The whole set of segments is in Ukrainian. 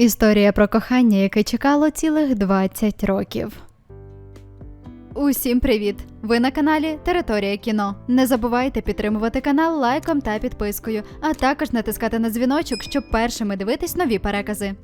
Історія про кохання, яке чекало цілих 20 років. Усім привіт! Ви на каналі Територія кіно. Не забувайте підтримувати канал лайком та підпискою, а також натискати на дзвіночок, щоб першими дивитись нові перекази.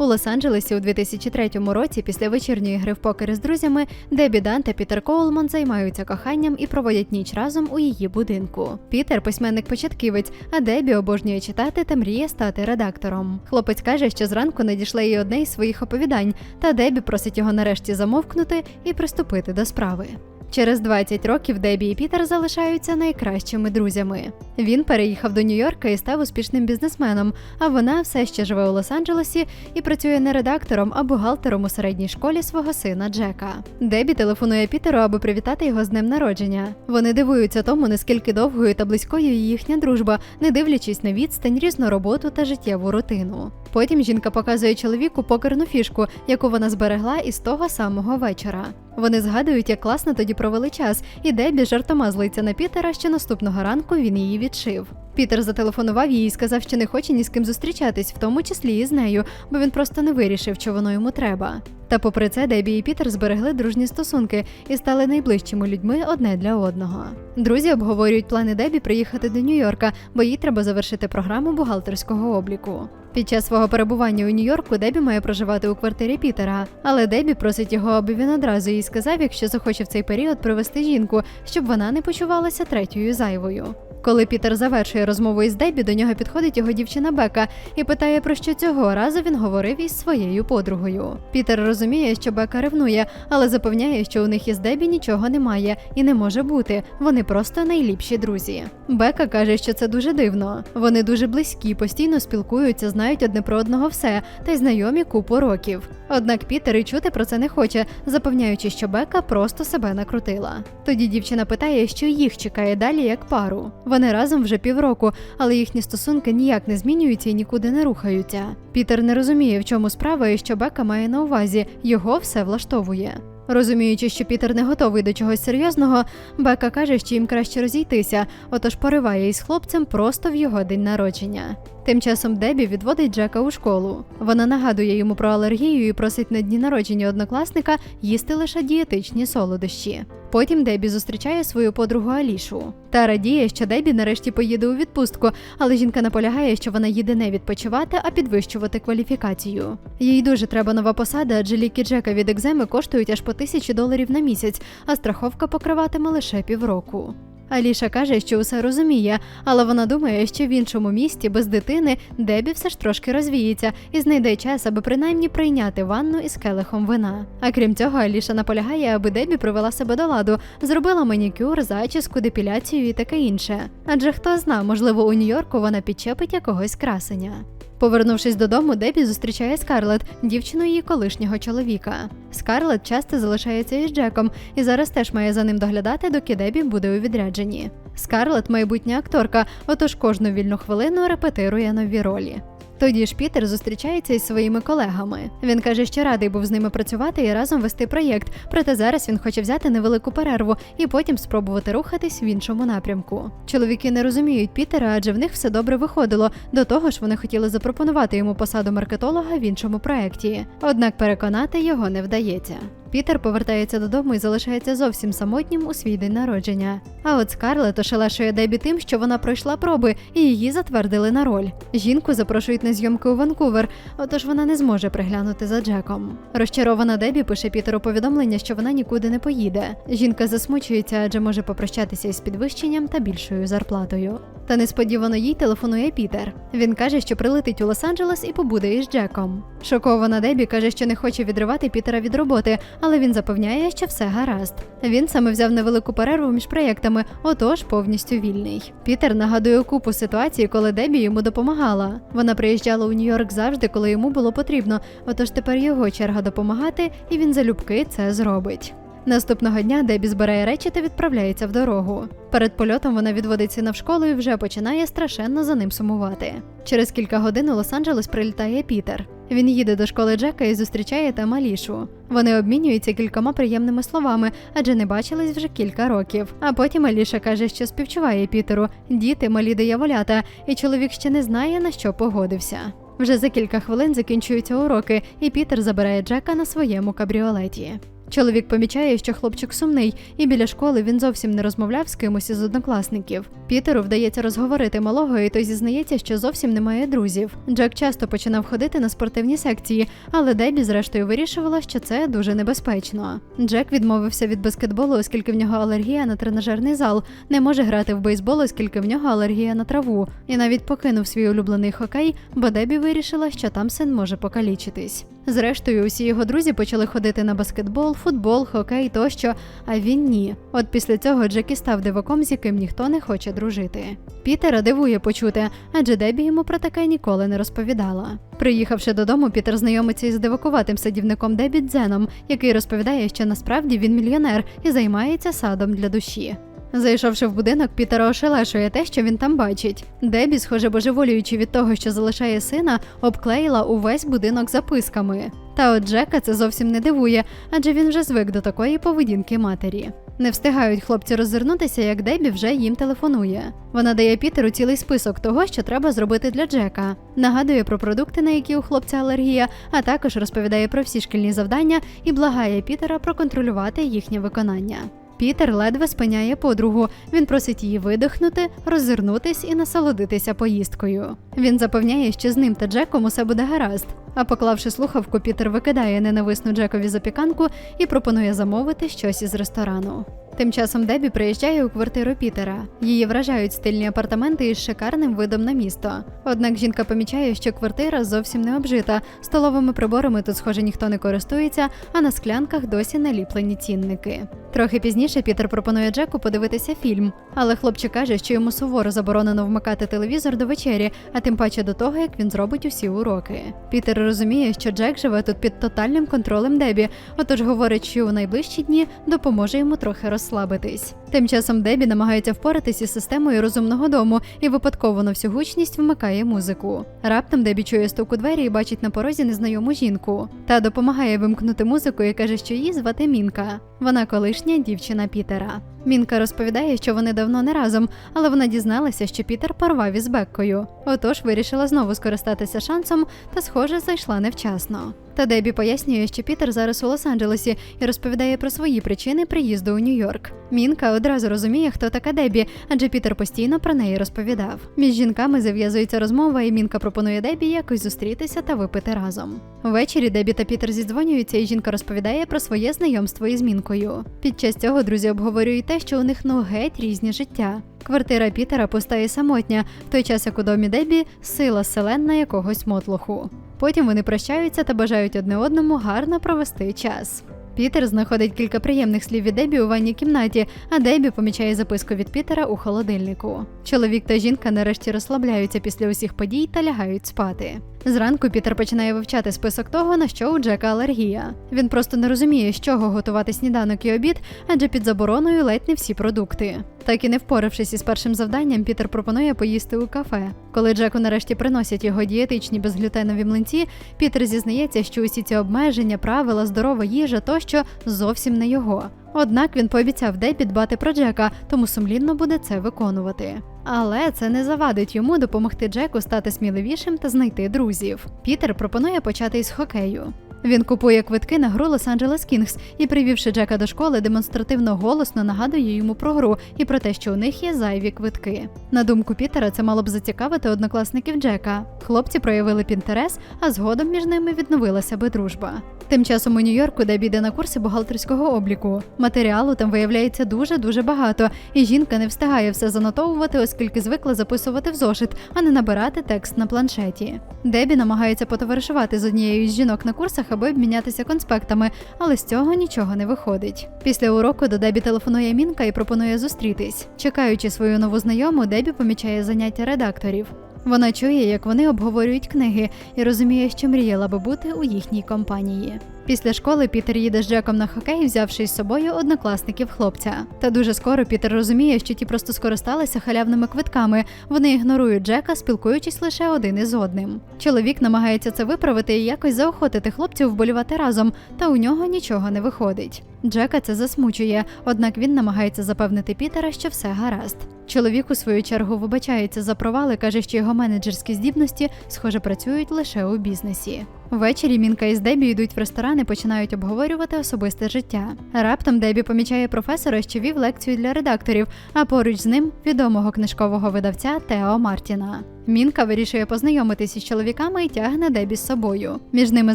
У Лос-Анджелесі у 2003 році, після вечірньої гри в покери з друзями, Дебі Дан та Пітер Коулман займаються коханням і проводять ніч разом у її будинку. Пітер письменник-початківець, а Дебі обожнює читати та мріє стати редактором. Хлопець каже, що зранку надійшле їй одне із своїх оповідань, та Дебі просить його нарешті замовкнути і приступити до справи. Через 20 років Дебі і Пітер залишаються найкращими друзями. Він переїхав до Нью-Йорка і став успішним бізнесменом, а вона все ще живе у Лос-Анджелесі і працює не редактором, а бухгалтером у середній школі свого сина Джека. Дебі телефонує Пітеру, аби привітати його з днем народження. Вони дивуються тому, наскільки довгою та близькою їхня дружба, не дивлячись на відстань, різну роботу та життєву рутину. Потім жінка показує чоловіку покерну фішку, яку вона зберегла із того самого вечора. Вони згадують, як класно тоді провели час, і Дебі жартома злиться на Пітера, що наступного ранку він її відшив. Пітер зателефонував їй і сказав, що не хоче ні з ким зустрічатись, в тому числі і з нею, бо він просто не вирішив, що воно йому треба. Та попри це, Дебі і Пітер зберегли дружні стосунки і стали найближчими людьми одне для одного. Друзі обговорюють плани Дебі приїхати до Нью-Йорка, бо їй треба завершити програму бухгалтерського обліку. Під час свого перебування у Нью-Йорку Дебі має проживати у квартирі Пітера, але Дебі просить його, аби він одразу їй сказав, якщо захоче в цей період привезти жінку, щоб вона не почувалася третьою зайвою. Коли Пітер завершує розмову із Дебі, до нього підходить його дівчина Бека і питає, про що цього разу він говорив із своєю подругою. Пітер розуміє, що Бека ревнує, але запевняє, що у них із Дебі нічого немає і не може бути. Вони просто найліпші друзі. Бека каже, що це дуже дивно. Вони дуже близькі, постійно спілкуються, знають одне про одного все та й знайомі купу років. Однак Пітер і чути про це не хоче, запевняючи, що Бека просто себе накрутила. Тоді дівчина питає, що їх чекає далі як пару. Вони разом вже півроку, але їхні стосунки ніяк не змінюються і нікуди не рухаються. Пітер не розуміє, в чому справа і що Бека має на увазі, його все влаштовує. Розуміючи, що Пітер не готовий до чогось серйозного, Бека каже, що їм краще розійтися, отож пориває із хлопцем просто в його день народження. Тим часом Дебі відводить Джека у школу. Вона нагадує йому про алергію і просить на дні народження однокласника їсти лише дієтичні солодощі. Потім Дебі зустрічає свою подругу Алішу та радіє, що Дебі нарешті поїде у відпустку, але жінка наполягає, що вона їде не відпочивати, а підвищувати кваліфікацію. Їй дуже треба нова посада, адже ліки Джека від екземи коштують аж по тисячі доларів на місяць, а страховка покриватиме лише півроку. Аліша каже, що усе розуміє, але вона думає, що в іншому місті без дитини Дебі все ж трошки розвіється і знайде час, аби принаймні прийняти ванну із келихом вина. А крім цього, Аліша наполягає, аби Дебі привела себе до ладу, зробила манікюр, зачіску, депіляцію і таке інше. Адже хто зна, можливо, у Нью-Йорку вона підчепить якогось красення. Повернувшись додому, Дебі зустрічає Скарлет, дівчину її колишнього чоловіка. Скарлет часто залишається із Джеком і зараз теж має за ним доглядати, доки Дебі буде у відрядженні. Скарлет майбутня акторка, отож кожну вільну хвилину репетирує нові ролі. Тоді ж Пітер зустрічається із своїми колегами. Він каже, що радий був з ними працювати і разом вести проєкт. Проте зараз він хоче взяти невелику перерву і потім спробувати рухатись в іншому напрямку. Чоловіки не розуміють Пітера, адже в них все добре виходило. До того ж, вони хотіли запропонувати йому посаду маркетолога в іншому проєкті. Однак переконати його не вдається. Пітер повертається додому і залишається зовсім самотнім у свій день народження. А от Скарлет ошелешує Дебі тим, що вона пройшла проби і її затвердили на роль. Жінку запрошують на зйомки у Ванкувер, отож вона не зможе приглянути за Джеком. Розчарована Дебі пише Пітеру повідомлення, що вона нікуди не поїде. Жінка засмучується, адже може попрощатися із підвищенням та більшою зарплатою. Та несподівано їй телефонує Пітер. Він каже, що прилетить у Лос-Анджелес і побуде із Джеком. Шокована Дебі каже, що не хоче відривати Пітера від роботи, але він запевняє, що все гаразд. Він саме взяв невелику перерву між проєктами, отож повністю вільний. Пітер нагадує купу ситуацій, коли Дебі йому допомагала. Вона приїжджала у Нью-Йорк завжди, коли йому було потрібно. Отож тепер його черга допомагати, і він залюбки це зробить. Наступного дня Дебі збирає речі та відправляється в дорогу. Перед польотом вона відводить сина в школу і вже починає страшенно за ним сумувати. Через кілька годин у Лос-Анджелес прилітає Пітер. Він їде до школи Джека і зустрічає там Алішу. Вони обмінюються кількома приємними словами, адже не бачились вже кілька років. А потім Аліша каже, що співчуває Пітеру, діти малі дияволята, і чоловік ще не знає на що погодився. Вже за кілька хвилин закінчуються уроки, і Пітер забирає Джека на своєму кабріолеті. Чоловік помічає, що хлопчик сумний, і біля школи він зовсім не розмовляв з кимось із однокласників. Пітеру вдається розговорити малого, і той зізнається, що зовсім немає друзів. Джек часто починав ходити на спортивні секції, але Дебі зрештою вирішувала, що це дуже небезпечно. Джек відмовився від баскетболу, оскільки в нього алергія на тренажерний зал, не може грати в бейсбол, оскільки в нього алергія на траву, і навіть покинув свій улюблений хокей, бо Дебі вирішила, що там син може покалічитись. Зрештою, усі його друзі почали ходити на баскетбол, футбол, хокей тощо, а він ні. От після цього Джек і став диваком, з яким ніхто не хоче дружити. Пітера дивує почути, адже Дебі йому про таке ніколи не розповідала. Приїхавши додому, Пітер знайомиться із дивакуватим садівником Дебі Дзеном, який розповідає, що насправді він мільйонер і займається садом для душі. Зайшовши в будинок, Пітера ошелешує те, що він там бачить. Дебі, схоже божеволюючи від того, що залишає сина, обклеїла увесь будинок записками. Та от Джека це зовсім не дивує, адже він вже звик до такої поведінки матері. Не встигають хлопці роззирнутися, як Дебі вже їм телефонує. Вона дає Пітеру цілий список того, що треба зробити для Джека. Нагадує про продукти, на які у хлопця алергія, а також розповідає про всі шкільні завдання і благає Пітера проконтролювати їхнє виконання. Пітер ледве спиняє подругу. Він просить її видихнути, роззирнутись і насолодитися поїздкою. Він запевняє, що з ним та Джеком усе буде гаразд. А поклавши слухавку, Пітер викидає ненависну Джекові запіканку і пропонує замовити щось із ресторану. Тим часом Дебі приїжджає у квартиру Пітера. Її вражають стильні апартаменти із шикарним видом на місто. Однак жінка помічає, що квартира зовсім не обжита. Столовими приборами тут, схоже, ніхто не користується, а на склянках досі наліплені цінники. Трохи пізніше Пітер пропонує Джеку подивитися фільм, але хлопчик каже, що йому суворо заборонено вмикати телевізор до вечері, а тим паче до того, як він зробить усі уроки. Пітер розуміє, що Джек живе тут під тотальним контролем Дебі, отож говорить, що у найближчі дні допоможе йому трохи розслабитись. Тим часом Дебі намагається впоратись із системою розумного дому і випадково на всю гучність вмикає музику. Раптом Дебі чує стук у двері і бачить на порозі незнайому жінку. Та допомагає вимкнути музику і каже, що її звати Мінка. Вона колишня дівчина Пітера. Мінка розповідає, що вони давно не разом, але вона дізналася, що Пітер порвав із Беккою. Отож вирішила знову скористатися шансом та, схоже, зайшла невчасно. Та Дебі пояснює, що Пітер зараз у Лос-Анджелесі і розповідає про свої причини приїзду у Нью-Йорк. Мінка одразу розуміє, хто така Дебі, адже Пітер постійно про неї розповідав. Між жінками зав'язується розмова, і Мінка пропонує Дебі якось зустрітися та випити разом. Ввечері Дебі та Пітер зідзвонюються, і жінка розповідає про своє знайомство із Мінкою. Під час цього друзі обговорюють те, що у них ну геть різні життя. Квартира Пітера пуста і самотня, в той час як у домі Дебі сила селенна якогось мотлоху. Потім вони прощаються та бажають одне одному гарно провести час. Пітер знаходить кілька приємних слів від Дебі у ванній кімнаті, а Дебі помічає записку від Пітера у холодильнику. Чоловік та жінка нарешті розслабляються після усіх подій та лягають спати. Зранку Пітер починає вивчати список того, на що у Джека алергія. Він просто не розуміє, з чого готувати сніданок і обід, адже під забороною ледь не всі продукти. Так і не впоравшись із першим завданням, Пітер пропонує поїсти у кафе. Коли Джеку нарешті приносять його дієтичні безглютенові млинці, Пітер зізнається, що усі ці обмеження, правила, здорова їжа тощо зовсім не його. Однак він пообіцяв Дебі дбати про Джека, тому сумлінно буде це виконувати. Але це не завадить йому допомогти Джеку стати сміливішим та знайти друзів. Пітер пропонує почати із хокею. Він купує квитки на гру Лос-Анджелес Кінгс і, привівши Джека до школи, демонстративно голосно нагадує йому про гру і про те, що у них є зайві квитки. На думку Пітера, це мало б зацікавити однокласників Джека. Хлопці проявили пінтерес, а згодом між ними відновилася би дружба. Тим часом у Нью-Йорку Дебі йде на курси бухгалтерського обліку. Матеріалу там виявляється дуже дуже багато, і жінка не встигає все занотовувати, оскільки звикла записувати в зошит, а не набирати текст на планшеті. Дебі намагається потоваришувати з однією з жінок на курсах, аби обмінятися конспектами, але з цього нічого не виходить. Після уроку до Дебі телефонує Мінка і пропонує зустрітись. Чекаючи свою нову знайому, Дебі помічає заняття редакторів. Вона чує, як вони обговорюють книги, і розуміє, що мріяла би бути у їхній компанії. Після школи Пітер їде з Джеком на хокей, взявши із собою однокласників хлопця. Та дуже скоро Пітер розуміє, що ті просто скористалися халявними квитками. Вони ігнорують Джека, спілкуючись лише один із одним. Чоловік намагається це виправити і якось заохотити хлопців вболівати разом, та у нього нічого не виходить. Джека це засмучує, однак він намагається запевнити Пітера, що все гаразд. Чоловік у свою чергу вибачається за провали, каже, що його менеджерські здібності, схоже, працюють лише у бізнесі. Ввечері Мінка із Дебі йдуть в ресторан і починають обговорювати особисте життя. Раптом Дебі помічає професора, що вів лекцію для редакторів, а поруч з ним відомого книжкового видавця Тео Мартіна. Мінка вирішує познайомитися із чоловіками і тягне Дебі з собою. Між ними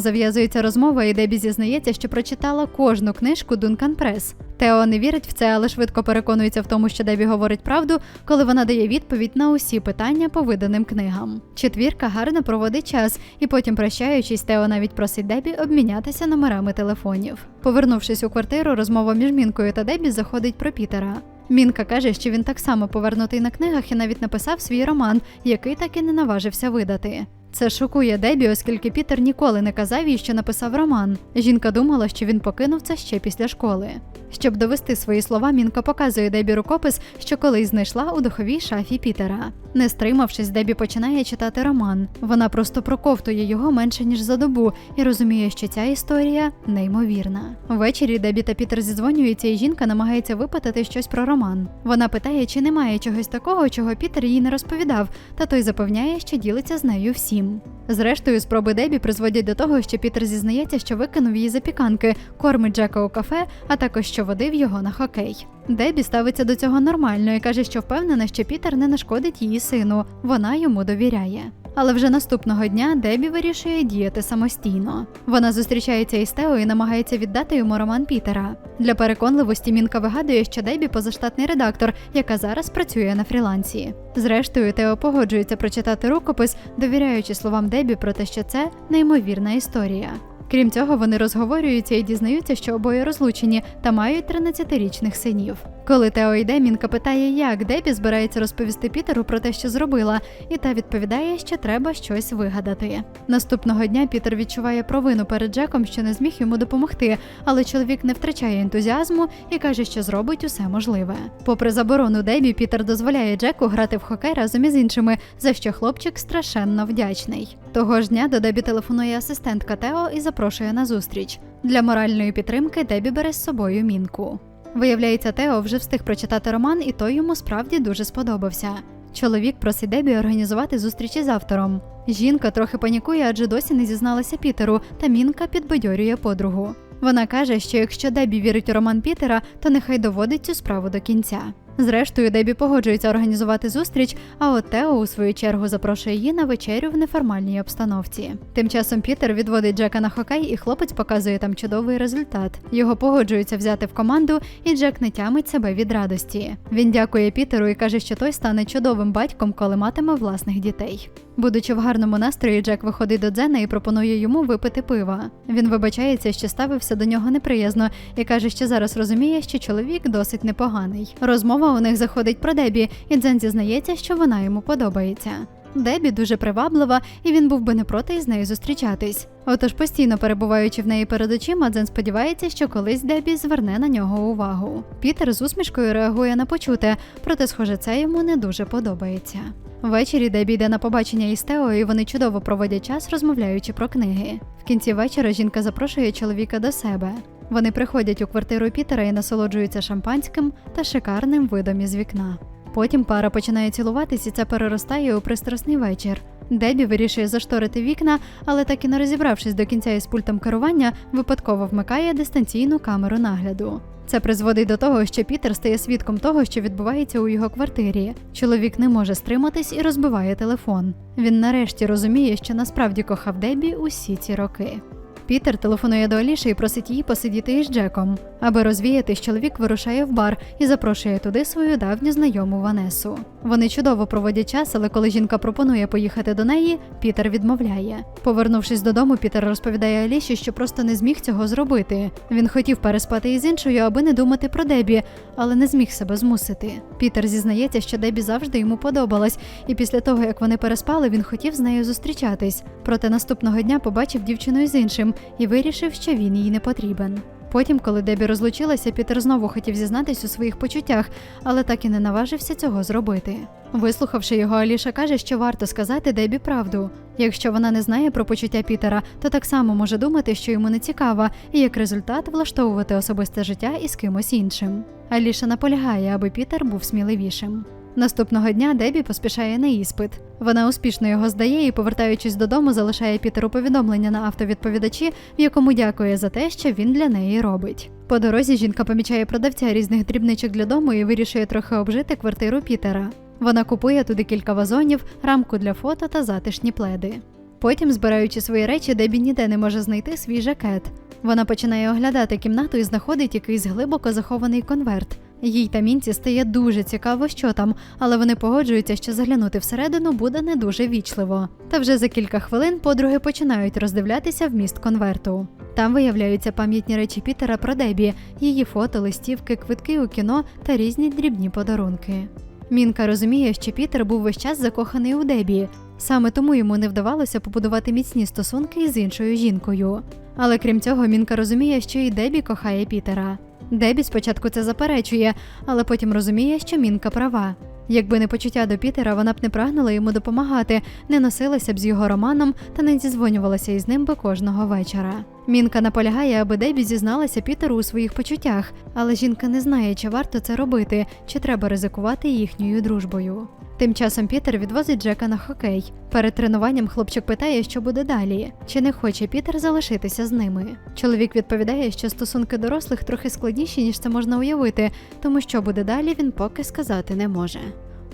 зав'язується розмова, і Дебі зізнається, що прочитала кожну книжку Дункан Прес. Тео не вірить в це, але швидко переконується в тому, що Дебі говорить правду, коли вона дає відповідь на усі питання по виданим книгам. Четвірка гарно проводить час, і потім, прощаючись, Тео навіть просить Дебі обмінятися номерами телефонів. Повернувшись у квартиру, розмова між Мінкою та Дебі заходить про Пітера. Мінка каже, що він так само повернутий на книгах і навіть написав свій роман, який так і не наважився видати. Це шокує Дебі, оскільки Пітер ніколи не казав їй, що написав роман. Жінка думала, що він покинув це ще після школи. Щоб довести свої слова, Мінка показує Дебі рукопис, що колись знайшла у духовій шафі Пітера. Не стримавшись, Дебі починає читати роман. Вона просто проковтує його менше ніж за добу і розуміє, що ця історія неймовірна. Ввечері Дебі та Пітер зідзвонюються, і жінка намагається випитати щось про роман. Вона питає, чи немає чогось такого, чого Пітер їй не розповідав, та той запевняє, що ділиться з нею всім. Зрештою, спроби Дебі призводять до того, що Пітер зізнається, що викинув її запіканки, кормить Джека у кафе, а також що водив його на хокей. Дебі ставиться до цього нормально і каже, що впевнена, що Пітер не нашкодить її сину. Вона йому довіряє. Але вже наступного дня Дебі вирішує діяти самостійно. Вона зустрічається із Тео і намагається віддати йому роман Пітера. Для переконливості Мінка вигадує, що Дебі позаштатний редактор, яка зараз працює на фрілансі. Зрештою, Тео погоджується прочитати рукопис, довіряючи словам Дебі про те, що це неймовірна історія. Крім цього, вони розговорюються і дізнаються, що обоє розлучені та мають 13-річних синів. Коли Тео йде, Мінка питає, як Дебі збирається розповісти Пітеру про те, що зробила, і та відповідає, що треба щось вигадати. Наступного дня Пітер відчуває провину перед Джеком, що не зміг йому допомогти, але чоловік не втрачає ентузіазму і каже, що зробить усе можливе. Попри заборону Дебі, Пітер дозволяє Джеку грати в хокей разом із іншими, за що хлопчик страшенно вдячний. Того ж дня до Дебі телефонує асистентка Тео і запрошує на зустріч. Для моральної підтримки Дебі бере з собою мінку. Виявляється, Тео вже встиг прочитати роман, і той йому справді дуже сподобався. Чоловік просить Дебі організувати зустрічі з автором. Жінка трохи панікує, адже досі не зізналася Пітеру, та мінка підбадьорює подругу. Вона каже, що якщо Дебі вірить у роман Пітера, то нехай доводить цю справу до кінця. Зрештою, Дебі погоджується організувати зустріч, а от Тео у свою чергу запрошує її на вечерю в неформальній обстановці. Тим часом Пітер відводить Джека на хокей, і хлопець показує там чудовий результат. Його погоджуються взяти в команду, і Джек не тямить себе від радості. Він дякує Пітеру і каже, що той стане чудовим батьком, коли матиме власних дітей. Будучи в гарному настрої, Джек виходить до Дзена і пропонує йому випити пива. Він вибачається, що ставився до нього неприязно, і каже, що зараз розуміє, що чоловік досить непоганий. Розмова у них заходить про Дебі, і Дзен зізнається, що вона йому подобається. Дебі дуже приваблива, і він був би не проти із нею зустрічатись. Отож, постійно перебуваючи в неї перед очима, Дзен сподівається, що колись Дебі зверне на нього увагу. Пітер з усмішкою реагує на почуте, проте, схоже, це йому не дуже подобається. Ввечері Дебі йде на побачення із Тео, і вони чудово проводять час, розмовляючи про книги. В кінці вечора жінка запрошує чоловіка до себе. Вони приходять у квартиру Пітера і насолоджуються шампанським та шикарним видом із вікна. Потім пара починає цілуватись, і це переростає у пристрасний вечір. Дебі вирішує зашторити вікна, але так і не розібравшись до кінця із пультом керування, випадково вмикає дистанційну камеру нагляду. Це призводить до того, що Пітер стає свідком того, що відбувається у його квартирі. Чоловік не може стриматись і розбиває телефон. Він нарешті розуміє, що насправді кохав Дебі усі ці роки. Пітер телефонує до Аліші і просить її посидіти із Джеком. Аби розвіятись, чоловік вирушає в бар і запрошує туди свою давню знайому Ванесу. Вони чудово проводять час, але коли жінка пропонує поїхати до неї, Пітер відмовляє. Повернувшись додому, Пітер розповідає Аліші, що просто не зміг цього зробити. Він хотів переспати із іншою, аби не думати про Дебі, але не зміг себе змусити. Пітер зізнається, що Дебі завжди йому подобалась, і після того, як вони переспали, він хотів з нею зустрічатись. Проте наступного дня побачив дівчину із іншим і вирішив, що він їй не потрібен. Потім, коли Дебі розлучилася, Пітер знову хотів зізнатись у своїх почуттях, але так і не наважився цього зробити. Вислухавши його, Аліша каже, що варто сказати Дебі правду. Якщо вона не знає про почуття Пітера, то так само може думати, що йому не цікава, і як результат влаштовувати особисте життя із кимось іншим. Аліша наполягає, аби Пітер був сміливішим. Наступного дня Дебі поспішає на іспит. Вона успішно його здає і, повертаючись додому, залишає Пітеру повідомлення на автовідповідачі, в якому дякує за те, що він для неї робить. По дорозі жінка помічає продавця різних дрібничок для дому і вирішує трохи обжити квартиру Пітера. Вона купує туди кілька вазонів, рамку для фото та затишні пледи. Потім, збираючи свої речі, Дебі ніде не може знайти свій жакет. Вона починає оглядати кімнату і знаходить якийсь глибоко захований конверт. Їй та мінці стає дуже цікаво, що там, але вони погоджуються, що заглянути всередину буде не дуже вічливо. Та вже за кілька хвилин подруги починають роздивлятися вміст конверту. Там виявляються пам'ятні речі Пітера про Дебі, її фото, листівки, квитки у кіно та різні дрібні подарунки. Мінка розуміє, що Пітер був весь час закоханий у Дебі, саме тому йому не вдавалося побудувати міцні стосунки із іншою жінкою. Але крім цього, Мінка розуміє, що і Дебі кохає Пітера. Дебі спочатку це заперечує, але потім розуміє, що Мінка права. Якби не почуття до Пітера, вона б не прагнула йому допомагати, не носилася б з його романом та не зізвонювалася із ним би кожного вечора. Мінка наполягає, аби Дебі зізналася Пітеру у своїх почуттях, але жінка не знає, чи варто це робити, чи треба ризикувати їхньою дружбою. Тим часом Пітер відвозить Джека на хокей. Перед тренуванням хлопчик питає, що буде далі, чи не хоче Пітер залишитися з ними. Чоловік відповідає, що стосунки дорослих трохи складніші, ніж це можна уявити, тому що буде далі, він поки сказати не може.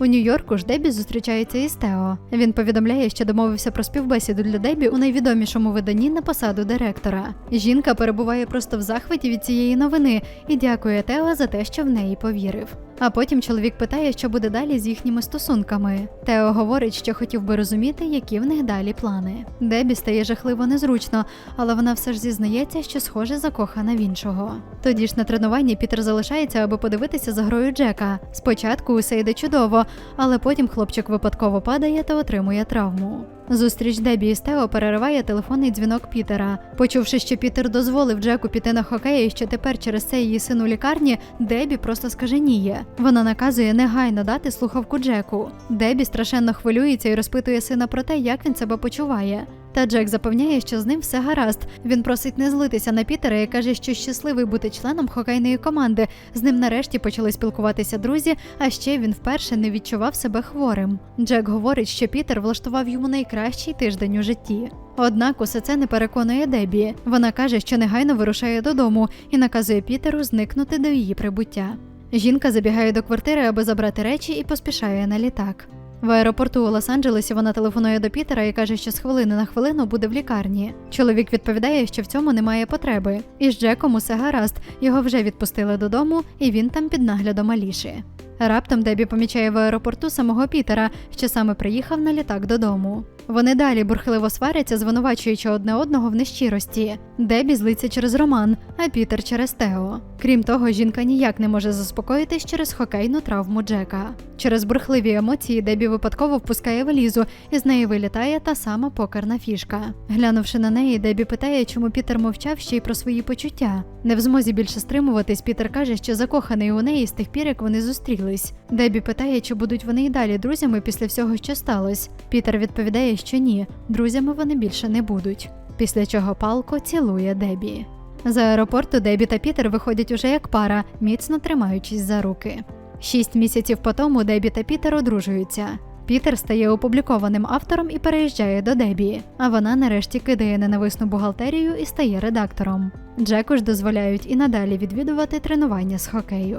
У Нью-Йорку ж Дебі зустрічається із Тео. Він повідомляє, що домовився про співбесіду для Дебі у найвідомішому виданні на посаду директора. Жінка перебуває просто в захваті від цієї новини і дякує Тео за те, що в неї повірив. А потім чоловік питає, що буде далі з їхніми стосунками. Тео говорить, що хотів би розуміти, які в них далі плани. Дебі стає жахливо незручно, але вона все ж зізнається, що схоже закохана в іншого. Тоді ж на тренуванні Пітер залишається, аби подивитися за грою Джека. Спочатку усе йде чудово, але потім хлопчик випадково падає та отримує травму. Зустріч Дебі і Стео перериває телефонний дзвінок Пітера. Почувши, що Пітер дозволив Джеку піти на хокей, і що тепер через це її син у лікарні, Дебі просто скаженіє. Вона наказує негайно дати слухавку Джеку. Дебі страшенно хвилюється і розпитує сина про те, як він себе почуває. Та Джек запевняє, що з ним все гаразд. Він просить не злитися на Пітера і каже, що щасливий бути членом хокейної команди. З ним нарешті почали спілкуватися друзі, а ще він вперше не відчував себе хворим. Джек говорить, що Пітер влаштував йому найкращий тиждень у житті. Однак усе це не переконує Дебі. Вона каже, що негайно вирушає додому і наказує Пітеру зникнути до її прибуття. Жінка забігає до квартири, аби забрати речі, і поспішає на літак. В аеропорту у Лос-Анджелесі вона телефонує до Пітера і каже, що з хвилини на хвилину буде в лікарні. Чоловік відповідає, що в цьому немає потреби. І з Джеком усе гаразд, його вже відпустили додому, і він там під наглядом Аліші. Раптом Дебі помічає в аеропорту самого Пітера, що саме приїхав на літак додому. Вони далі бурхливо сваряться, звинувачуючи одне одного в нещирості. Дебі злиться через Роман, а Пітер через Тео. Крім того, жінка ніяк не може заспокоїтись через хокейну травму Джека. Через бурхливі емоції Дебі випадково впускає валізу, і з неї вилітає та сама покерна фішка. Глянувши на неї, Дебі питає, чому Пітер мовчав ще й про свої почуття. Не в змозі більше стримуватись, Пітер каже, що закоханий у неї з тих пір, як вони зустрілись. Дебі питає, чи будуть вони й далі друзями після всього, що сталося. Пітер відповідає, що ні, друзями вони більше не будуть. Після чого палко цілує Дебі. З аеропорту Дебі та Пітер виходять уже як пара, міцно тримаючись за руки. Шість місяців по тому Дебі та Пітер одружуються. Пітер стає опублікованим автором і переїжджає до Дебі, а вона нарешті кидає ненависну бухгалтерію і стає редактором. Джеку ж дозволяють і надалі відвідувати тренування з хокею.